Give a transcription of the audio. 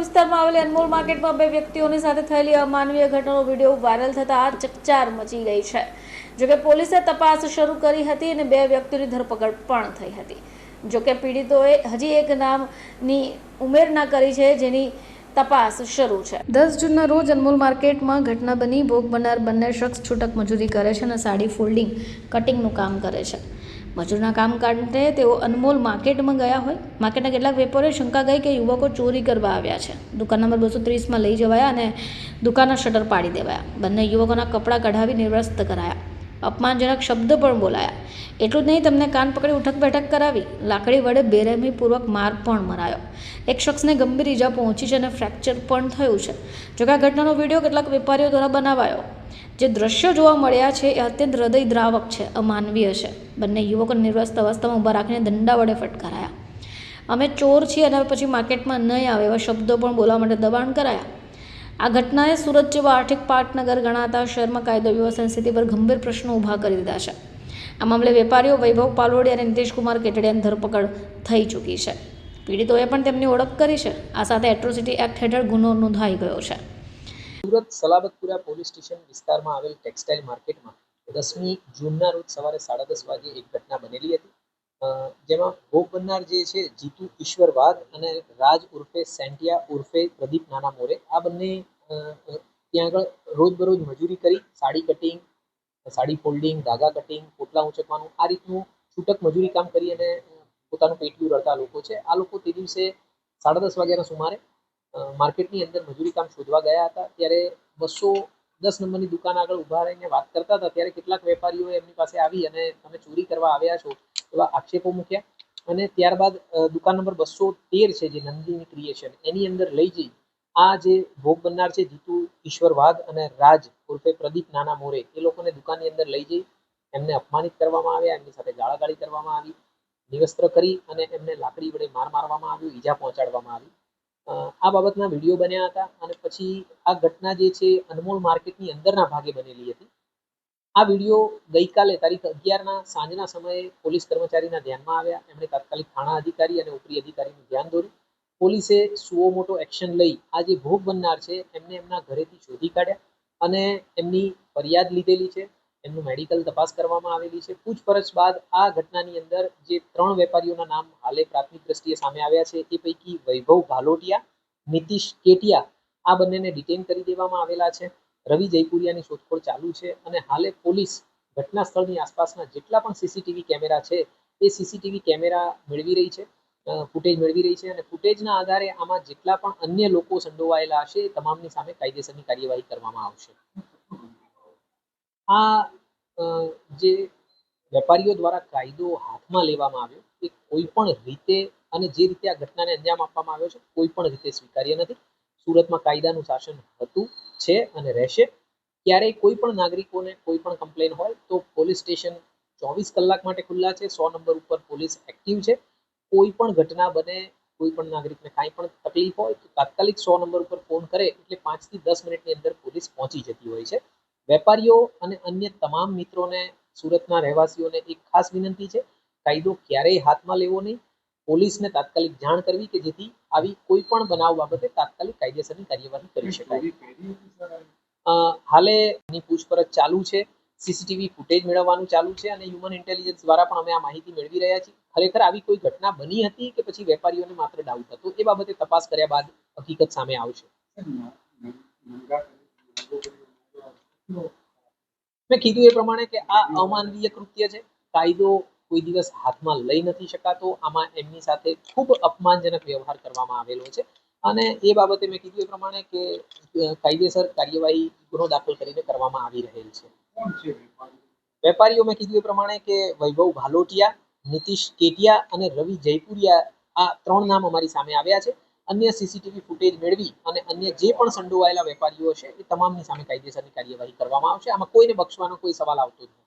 વિસ્તારમાં આવેલી અનમોલ માર્કેટમાં બે વ્યક્તિઓની સાથે થયેલી અમાનવીય ઘટનાનો વીડિયો વાયરલ થતા ચકચાર મચી ગઈ છે. જોકે પોલીસે તપાસ શરૂ કરી હતી અને બે વ્યક્તિઓની ધરપકડ પણ થઈ હતી. જોકે પીડિતોએ હજી એક નામની ઉમેરણા કરી છે જેની તપાસ શરૂ છે. દસ જૂનના રોજ અનમોલ માર્કેટમાં ઘટના બની ભોગ બનનાર બંને શખ્સ છૂટક મજૂરી કરે છે અને સાડી ફોલ્ડિંગ, કટિંગનું કામ કરે છે. મજૂરના કામ કાઢે તેઓ અનમોલ માર્કેટમાં ગયા હોય. માર્કેટના કેટલાક વેપારીઓ શંકા ગઈ કે યુવકો ચોરી કરવા આવ્યા છે. દુકાન નંબર બસો ત્રીસમાં લઈ જવાયા અને દુકાનના શટર પાડી દેવાયા. બંને યુવકોના કપડાં કઢાવી નિર્વસ્ત કરાયા. અપમાનજનક શબ્દ પણ બોલાયા. એટલું જ નહીં, તમને કાન પકડી ઉઠક બેઠક કરાવી. લાકડી વડે બેરહેમીપૂર્વક માર પણ મરાયો. એક શખ્સને ગંભીર ઈજા પહોંચી છે અને ફ્રેક્ચર પણ થયું છે. જોકે આ ઘટનાનો વીડિયો કેટલાક વેપારીઓ દ્વારા બનાવાયો. જે દ્રશ્યો જોવા મળ્યા છે એ અત્યંત હૃદયદ્રાવક છે, અમાનવીય છે. બંને યુવકો નિર્વસ્ત અવસ્થામાં ઊભા રાખીને દંડા વડે ફટકારાયા. અમે ચોર છીએ અને પછી માર્કેટમાં નહીં આવે એવા શબ્દો પણ બોલવા માટે દબાણ કરાયા. આ ઘટનાએ સુરત જેવા આર્થિક પાટનગર ગણાતા શહેરમાં કાયદો વ્યવસ્થાની સ્થિતિ પર ગંભીર પ્રશ્નો ઊભા કરી દીધા છે. આ મામલે વેપારીઓ વૈભવ પાલોડી અને નીતિશકુમાર કેટડિયાની ધરપકડ થઈ ચૂકી છે. પીડિતોએ પણ તેમની ઓળખ કરી છે. આ સાથે એટ્રોસિટી એક્ટ હેઠળ ગુનો નોંધાઈ ગયો છે. સુરત સલાબતપુરા પોલીસ સ્ટેશન વિસ્તારમાં આવેલ ટેક્સટાઇલ માર્કેટમાં દસમી જૂનના રોજ સવારે સાડા દસ વાગે એક ઘટના બનેલી હતી. જેમાં ભોગ બનનાર જે છે, જીતુ ઈશ્વર વાઘ અને રાજ ઉર્ફે સેન્ટિયા ઉર્ફે પ્રદીપ નાના મોરે, આ બંને ત્યાં આગળ રોજબરોજ મજૂરી કરી, સાડી કટિંગ, સાડી ફોલ્ડિંગ, ધાગા કટિંગ, પોટલા ઉંચકવાનું, આ રીતનું છૂટક મજૂરી કામ કરી અને પોતાનું પેટલું રડતા લોકો છે. આ લોકો તે દિવસે સાડા દસ વાગ્યાના સુમારે માર્કેટની અંદર મજૂરી કામ શોધવા ગયા હતા. ત્યારે બસો દસ નંબરની દુકાન આગળ ઊભા રહીને વાત કરતા હતા. ત્યારે કેટલાક વેપારીઓ એમની પાસે આવી અને તમે ચોરી કરવા આવ્યા છો એવા આક્ષેપો મૂક્યા. અને ત્યારબાદ દુકાન નંબર બસો તેર છે જે નંદિની ક્રિએશન એની અંદર લઈ જઈ આ જે ભોગ બનનાર છે જીતુ ઈશ્વર વાઘ અને રાજ ઉર્ફે પ્રદીપ નાના મોરે, એ લોકોને દુકાનની અંદર લઈ જઈ. એમને અપમાનિત કરવામાં આવ્યા, એમની સાથે ગાળાગાળી કરવામાં આવી, નિવસ્ત્ર કરી અને એમને લાકડી વડે માર મારવામાં આવ્યું, ઈજા પહોંચાડવામાં આવી. આ બાબતના વીડિયો બન્યા હતા અને પછી આ ઘટના જે છે અનમોલ માર્કેટની અંદરના ભાગે બનેલી હતી. આ વીડિયો ગઈકાલે તારીખ અગિયારના સાંજના સમયે પોલીસ કર્મચારીના ધ્યાનમાં આવ્યા. એમણે તાત્કાલિક થાણા અધિકારી અને ઉપરી અધિકારીનું ધ્યાન દોર્યું. પોલીસે સુઓ મોટો એક્શન લઈ આ જે ભોગ બનનાર છે એમને એમના ઘરેથી શોધી કાઢ્યા અને એમની ફરિયાદ લીધેલી છે. એમનું મેડિકલ તપાસ કરવામાં આવેલી છે. પૂછપરછ બાદ આ ઘટનાની અંદર જે ત્રણ વેપારીઓના નામ હાલે પ્રાથમિક દ્રષ્ટિએ સામે આવ્યા છે, એ પૈકી વૈભવ ભાલોટિયા, નીતિશ કેટિયા, આ બંનેને ડિટેન કરી દેવામાં આવેલા છે. રવિ જયપુરિયાની શોધખોળ ચાલુ છે અને હાલે પોલીસ ઘટના સ્થળની આસપાસના જેટલા પણ સીસીટીવી કેમેરા છે, એ સીસીટીવી કેમેરા મેળવી રહી છે ફૂટેજ મેળવી રહી છે અને ફૂટેજના આધારે આમાં જેટલા પણ અન્ય લોકો સંડોવાયેલા હશે તમામની સામે કાયદેસરની કાર્યવાહી કરવામાં આવશે. આ જે વેપારીઓ દ્વારા કાયદો હાથમાં લેવામાં આવ્યો, એ કોઈ પણ રીતે અને જે રીતે આ ઘટનાને અંજામ આપવામાં આવ્યો છે કોઈ પણ રીતે સ્વીકાર્ય નથી. સુરતમાં કાયદાનું શાસન હતું, છે અને રહેશે. ક્યારેય કોઈ પણ નાગરિકોને કોઈ પણ કમ્પ્લેન હોય તો પોલીસ સ્ટેશન ચોવીસ કલાક માટે ખુલ્લા છે, સો નંબર ઉપર પોલીસ એક્ટિવ છે. કોઈ પણ ઘટના બને કોઈ પણ નાગરિકને કાંઈ પણ તકલીફ હોય તો તાત્કાલિક સો નંબર ઉપર ફોન કરે, એટલે પાંચથી દસ મિનિટની અંદર પોલીસ પહોંચી જતી હોય છે. વેપારીઓ અને અન્ય તમામ મિત્રોને સુરતના રહેવાસીઓને એક ખાસ વિનંતી છે કાયદો ક્યારેય હાથમાં લેવો નહીં. પોલીસને તાત્કાલિક જાણ કરવી કે જેથી આવી કોઈ પણ બનાવ બાબતે તાત્કાલિક કાયદેસરની કાર્યવાહી કરી શકાય. હાલે એની પૂછપરછ ચાલુ છે સીસીટીવી ફૂટેજ મેળવવાનું ચાલુ છે અને હ્યુમન ઇન્ટેલિજન્સ દ્વારા પણ અમે આ માહિતી મેળવી રહ્યા છીએ. ખરેખર આવી કોઈ ઘટના બની હતી કે પછી વેપારીઓને માત્ર ડાઉટ હતો? એ બાબતે તપાસ કર્યા બાદ હકીકત સામે આવશે. મેં કીધું એ પ્રમાણે કે આ અમાનવીય કૃત્ય છે. કાયદો કોઈ દિવસ હાથમાં લઈ નથી શકાતો. આમાં એમની સાથે ખૂબ અપમાનજનક વ્યવહાર કરવામાં આવેલો છે. અને એ બાબતે મેં કીધું એ પ્રમાણે કે કાયદેસર કાર્યવાહી ગુનો દાખલ કરીને કરવામાં આવી રહેલ છે. વેપારીઓ મેં કીધું એ પ્રમાણે કે વૈભવ ભાલોટિયા નીતિશ કેટિયા અને રવિ જયપુરિયા આ ત્રણ નામ અમારી સામે આવ્યા છે. અન્ય સીસીટીવી ફૂટેજ મેળવી અને અન્ય જે પણ સંડોવાયેલા વેપારીઓ છે, એ તમામની સામે કાયદેસરની કાર્યવાહી કરવામાં આવશે. આમાં કોઈને બક્ષવાનો કોઈ સવાલ આવતો જ નથી.